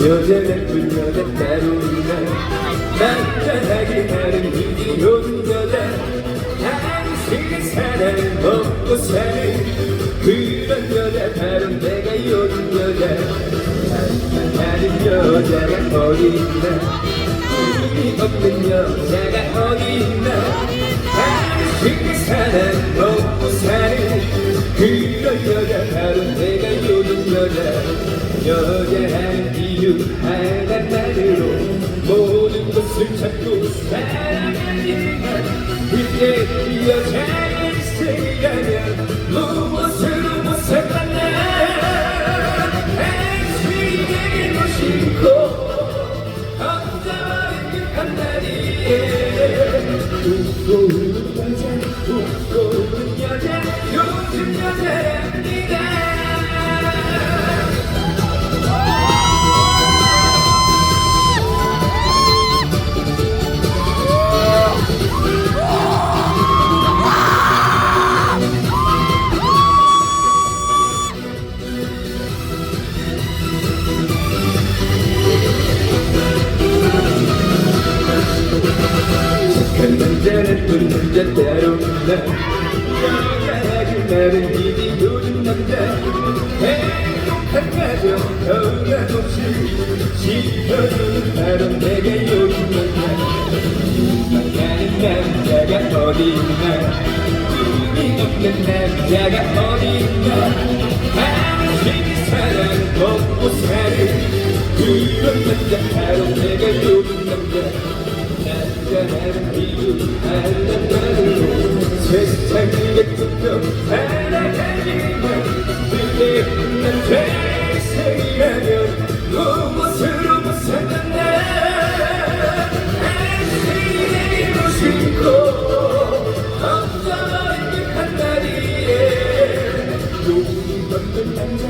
여자는 불면에 따로나 남자하기 나는 이기는 여자 당신의 사랑 먹고 사는 그런 여자 바로 내가 요즘 여자 나는 여자가 어디 나? 의미 없는 여자가 어디 있나? 당신의 사랑 먹고 사는 그런 여자 바로 내가 요즘 여자 것을 찾고 사랑하니까 그게 여자의 생각이라면 무엇으로 못 살았나 당신에게 무심코 혼자만의 그 한마디에 웃고 웃는 여자 웃고 웃는 여자 요즘 여자 남자 따로 있나 여자하게 나는 이미 요즘 남자 행복한 가정 변화 없이 지켜주는 바로 내가 요즘 남자 사랑하는 남자가 어디 있나 의미 없는 남자가 어디 있나 당신이 사랑 먹고 사는 그런 남자 바로 세상에 뜯겨 살아가기는 그게 끝난 대생이라면 무엇으로 무상한데 당신이 모시고 어떤 뜻한 다리에 용기 없는 남자